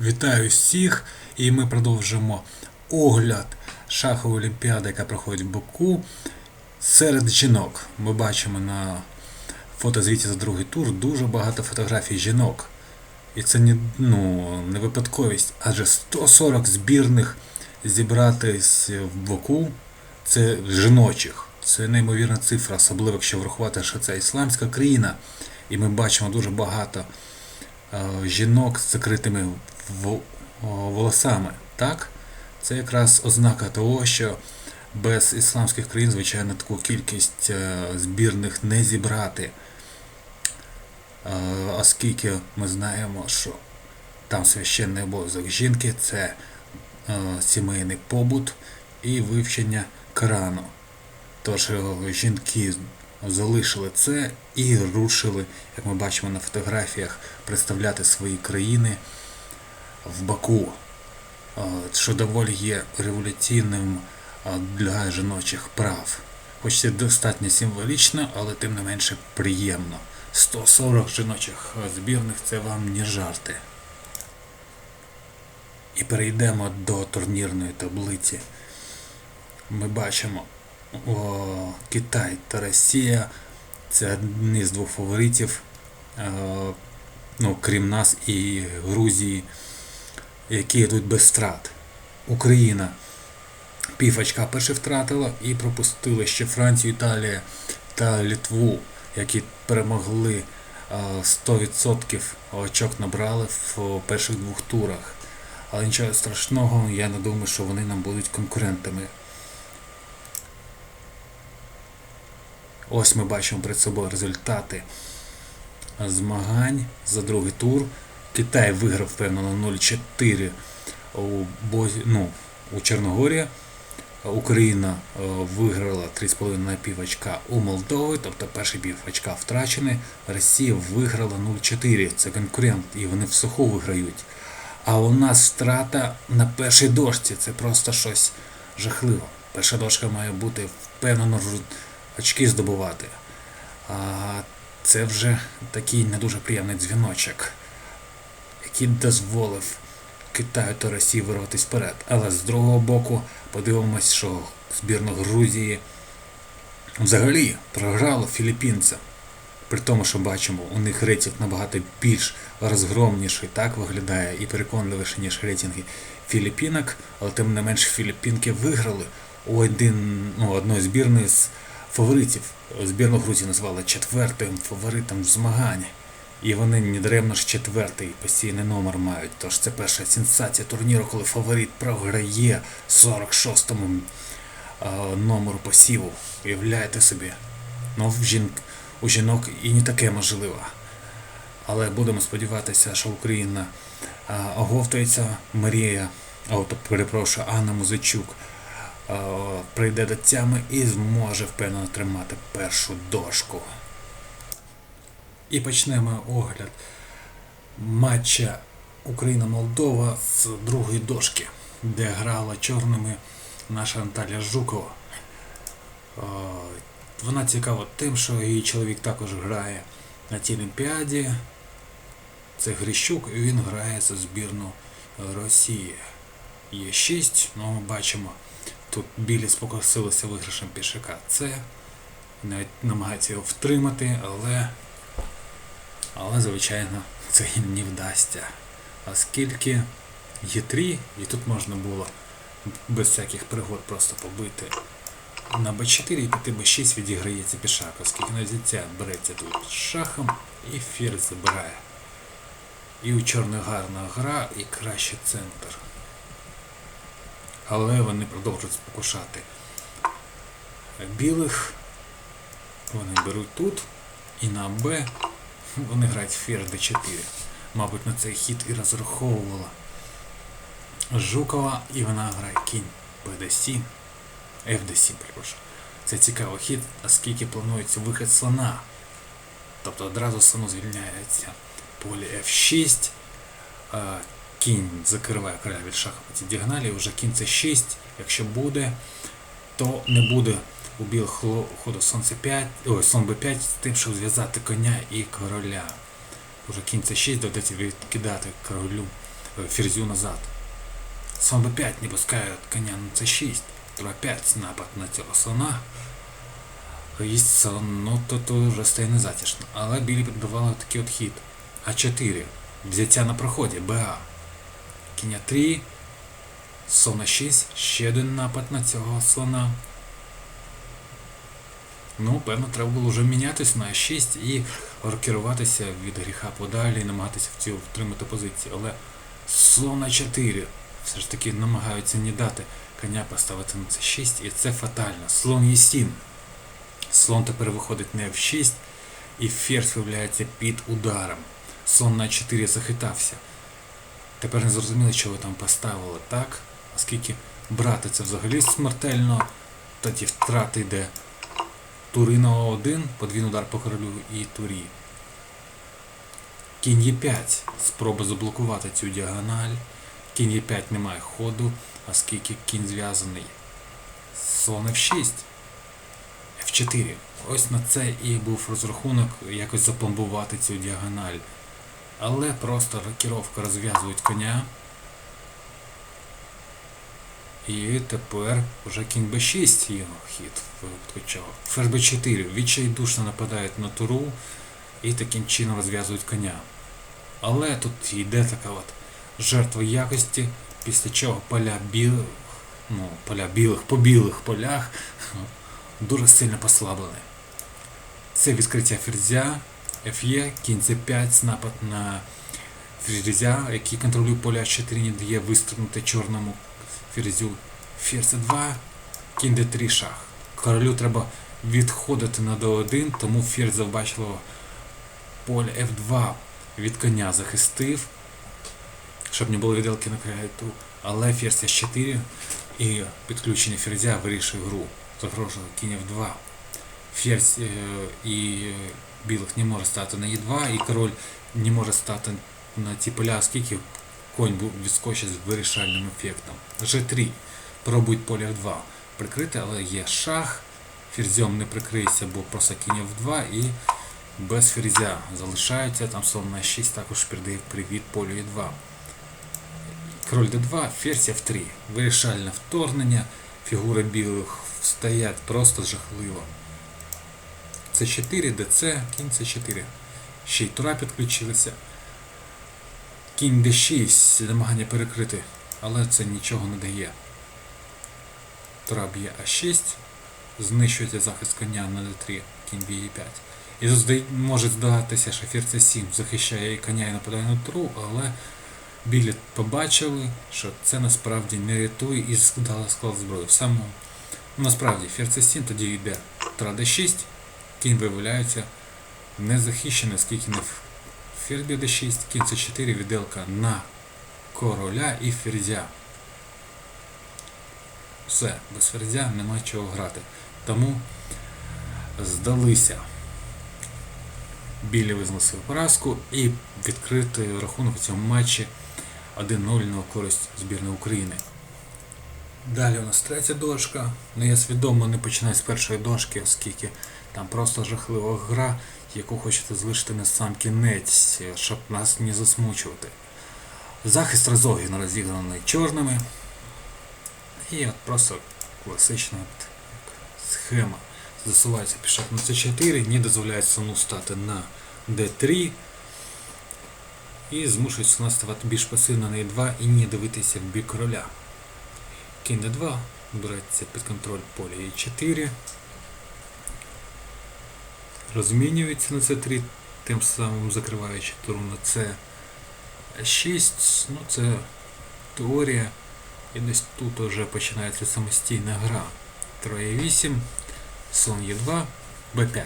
Вітаю всіх! І ми продовжимо огляд шахової олімпіади, яка проходить в Баку. Серед жінок ми бачимо на фотозвіті за другий тур дуже багато фотографій жінок. І це не, ну, не випадковість, адже 140 збірних зібратись в Баку це жіночих. Це неймовірна цифра, особливо якщо врахувати, що це ісламська країна. І ми бачимо дуже багато е, жінок з закритими волосами. Так? Це якраз ознака того, що без ісламських країн, звичайно, таку кількість е, збірних не зібрати. Е, Оскільки ми знаємо, що там священний обов'язок жінки це е, сімейний побут і вивчення Корану. Тож е, жінки залишили це і рушили, як ми бачимо на фотографіях, представляти свої країни в Баку, е, що доволі є революційним е, для жіночих прав. Хоч це достатньо символічно, але тим не менше приємно. 140 жіночих е, збірних це вам не жарти. І перейдемо до турнірної таблиці. Ми бачимо о, Китай та Росія. Це одні з двох фаворитів, е, ну, крім нас і Грузії, які йдуть без втрат. Україна пів очка перше втратила і пропустили ще Францію, Італія та Литву, які перемогли е, 100% очок набрали в перших двох турах. Але нічого страшного, я не думаю, що вони нам будуть конкурентами. Ось ми бачимо перед собою результати змагань за другий тур. Китай виграв впевнено 0-4 у, Бозі, ну, у Чорногорії. Україна е, виграла 3,5 на пів очка у Молдови, тобто перший пів очка втрачений. Росія виграла 0-4. Це конкурент, і вони в суху виграють. А у нас втрата на першій дошці. Це просто щось жахливо. Перша дошка має бути впевнено очки здобувати. А це вже такий не дуже приємний дзвіночок, який дозволив Китаю та Росії вирватися вперед. Але з другого боку, подивимось, що збірна Грузії взагалі програла філіппінцям. При тому, що бачимо, у них рейтинг набагато більш розгромніший, так виглядає і переконливіше, ніж рейтинги Філіппінок, але тим не менш Філіппінки виграли у один, ну, одної збірної з фаворитів. Збірну Грузії назвали четвертим фаворитом змагань. І вони недаремно ж четвертий постійний номер мають. Тож це перша сенсація турніру, коли фаворит програє 46-му е, номеру посіву. Уявляєте собі. Ну, в жін... у жінок і не таке можливо. Але будемо сподіватися, що Україна е, оговтується. Марія, о, перепрошую, Анна Музичук е, прийде до тями і зможе впевнено тримати першу дошку. І почнемо огляд матча Україна-Молдова з другої дошки, де грала чорними наша Наталя Жукова. Е, Вона цікава тим, що її чоловік також грає на тій Олімпіаді. Це Грищук, і він грає за збірну Росії. Є 6, ну ми бачимо, тут білі спокусилися виграшем пішака. Це навіть намагається його втримати, але але, звичайно, це їм не вдасться. Оскільки є 3, і тут можна було без всяких пригод просто побити на b4 і піти b6 відіграється пішак, оскільки на взяття береться тут шахом і ферзь забирає. І у чорних гарна гра і краще центр. Але вони продовжують спокушати білих. Вони беруть тут і на Б вони грають ферзь d4. Мабуть, на цей хід і розраховувала Жукова, і вона грає кінь bd7, fd7, перепрошую. Це цікавий хід, оскільки планується вихід слона. Тобто одразу слону звільняється поле f6, кінь закриває короля від шаху по і вже кінь c6, якщо буде, то не буде у білих ходу сон c5, ой, сон b5 з тим, щоб зв'язати коня і короля. Уже кінь c6 доведеться відкидати королю е, ферзю назад. Слон b5 не пускає коня на c6. Тура 5 напад на цього слона. Їсть слон, ну то, то вже стає незатішно. Але білі підбивали такий от хід. А4. Взяття на проході. БА. Кінь 3. Слон 6. Ще один напад на цього слона. Ну, певно, треба було вже мінятись на 6 і рокеруватися від гріха подалі і намагатися в цю втримати позицію. Але слон на 4 все ж таки намагаються не дати коня поставити на це 6 і це фатально. Слон Е7. Слон тепер виходить на F6 і ферзь виявляється під ударом. Слон на 4 захитався. Тепер не зрозуміло, ви там поставили так, оскільки брати це взагалі смертельно, тоді втрати йде тури на О1, подвійний удар по королю і турі. Кінь Е5. Спроба заблокувати цю діагональ. Кінь Е5 немає ходу, оскільки кінь зв'язаний. Слон F6. F4. Ось на це і був розрахунок якось запломбувати цю діагональ. Але просто рокіровка розв'язують коня. І тепер вже кінь b6 його хід в випадку чого. Ферзь b4 відчайдушно нападають на туру і таким чином розв'язують коня. Але тут йде така от жертва якості, після чого поля білих, ну, поля білих по білих полях дуже сильно послаблені. Це відкриття ферзя, Ф'є, кінь c5, напад на ферзя, який контролює поля 4 не дає вистрибнути чорному ферзю. Ферзь 2, кінь d3 шах. Королю треба відходити на d1, тому ферзь завбачливо поле f2 від коня захистив, щоб не було віддалки на крайту. Але ферзь s4 і підключення ферзя вирішує гру. Загрожує кінь f2. Ферзь е, і білих не може стати на e2, і король не може стати на ці поля, оскільки конь відскочить з вирішальним ефектом. G3. Пробують поле F2 прикрити, але є шах. Ферзем не прикриється, бо просто кінь F2 і без ферзя залишається. Там слон на 6 також передає привіт полю E2. Король D2, ферзь F3. Вирішальне вторгнення. Фігури білих стоять просто жахливо. С4, ДЦ, кінь С4. Ще й тура підключилися. Кінь d6, намагання перекрити, але це нічого не дає. Тура б'є А6, знищується захист коня на d3, кінь б'є e5. І тут може здаватися, що ферзь c7 захищає і коня і нападає на туру, але білі побачили, що це насправді не рятує і складали склад зброї. Самому, ну, насправді, ферзь c7 тоді йде тура d6, кінь виявляється незахищений, оскільки не Ферзь d6, кінь c4, відділка на короля і ферзя. Все, без ферзя нема чого грати. Тому здалися. Білі визнали свою поразку і відкрити рахунок у цьому матчі 1-0 на користь збірної України. Далі у нас третя дошка. Ну я свідомо не починаю з першої дошки, оскільки там просто жахлива гра, яку хочете залишити на сам кінець, щоб нас не засмучувати. Захист Розогін розіграний чорними. І от просто класична схема. Засувається пішак на c4, не дозволяє слону стати на d3 і змушує слона ставати більш пасивно на e2 і не дивитися в бік короля. Кінь d2 береться під контроль поля e4 розмінюється на c3, тим самим закриваючи туру на c6. Ну це теорія. І десь тут вже починається самостійна гра. Троє 8, слон Е2, Б5.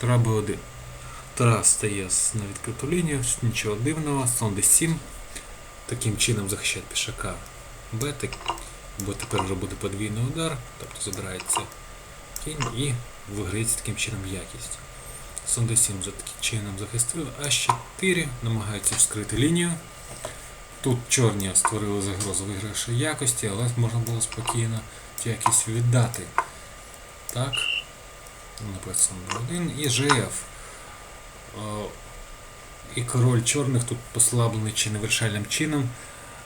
Тура Б1. Тура стає на відкриту лінію, нічого дивного, слон d7. Таким чином захищає пішака Б, бо тепер вже буде подвійний удар, тобто забирається кінь і виграється таким чином якість. Слон d7 за таким чином захистив, А4 намагається вскрити лінію. Тут чорні створили загрозу виграшої якості, але можна було спокійно цю якість віддати. Так, написано 1 і ЖФ. Е, і король чорних тут послаблений чи невирішальним чином.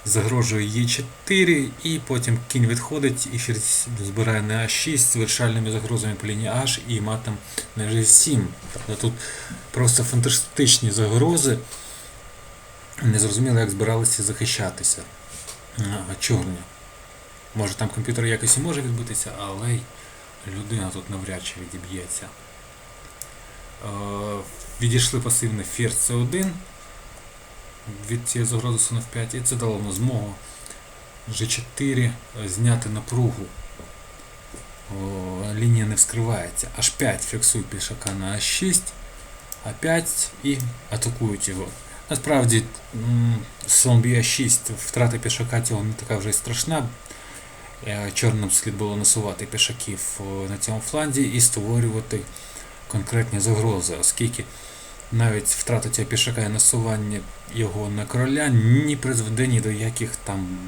Загрожує Е4, і потім кінь відходить і ферзь збирає на А6 з вирішальними загрозами по лінії H і матом на G7. Тобто тут просто фантастичні загрози. Незрозуміло, як збиралися захищатися чорні. Може там комп'ютер якось і може відбитися, але й людина тут навряд чи відіб'ється. Е, Відійшли пасивний ферзь C1 від цієї загрози слон F5, і це дало нам змогу G4 зняти напругу. О, лінія не вскривається. H5 фіксує пішака на А6, А5 і атакують його. Насправді, слон б'є 6 втрата пішака цього не така вже й страшна. Е, Чорним слід було насувати пішаків на цьому фланзі і створювати конкретні загрози, оскільки навіть втрата цього пішака і насування його на короля не призведе ні до яких там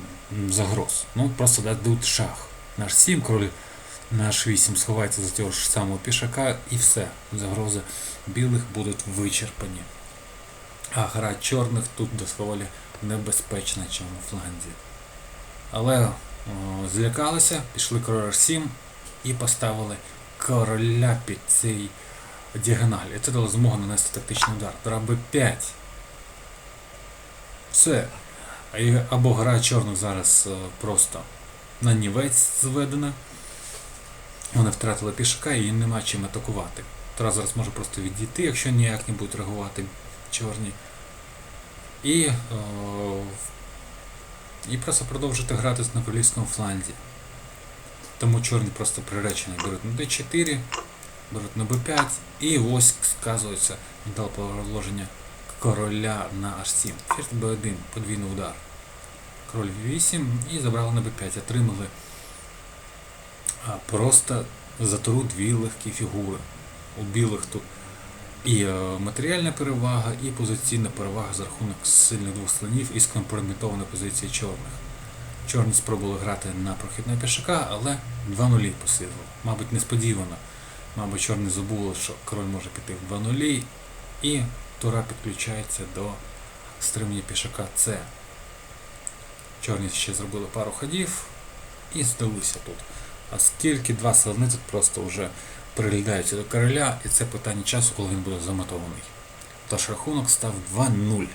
загроз. Ну, просто дадуть шах. Наш 7, король на H8 сховається за цього ж самого пішака і все. Загрози білих будуть вичерпані. А гра чорних тут доволі небезпечна на цьому фланзі. Але о, злякалися, пішли король H7 і поставили короля під цей діагональ. І це дало змогу нанести тактичний удар. Тура Б5. Все. Або гра чорних зараз е, просто на нівець зведена. Вони втратили пішака і нема чим атакувати. Тура зараз може просто відійти, якщо ніяк не будуть реагувати чорні. І, о, і просто продовжити гратись на королівському фланзі. Тому чорні просто приречені беруть на d4, беруть на b5 і ось сказується метал положення короля на h7. Ферзь b1, подвійний удар. Король v8 і забрали на b5, отримали просто за туру дві легкі фігури. У білих тут і е, матеріальна перевага, і позиційна перевага за рахунок сильних двох слонів і скомпрометованої позиції чорних. Чорні спробували грати на прохідного пішака, але 2-0 посилили. Мабуть, несподівано. Мабуть, чорні забули, що король може піти в 2-0, і тура підключається до стримання пішака С. Чорні ще зробили пару ходів і здалися тут. Оскільки два слони тут просто вже прилітаються до короля, і це питання часу, коли він буде замотований. Тож рахунок став 2-0.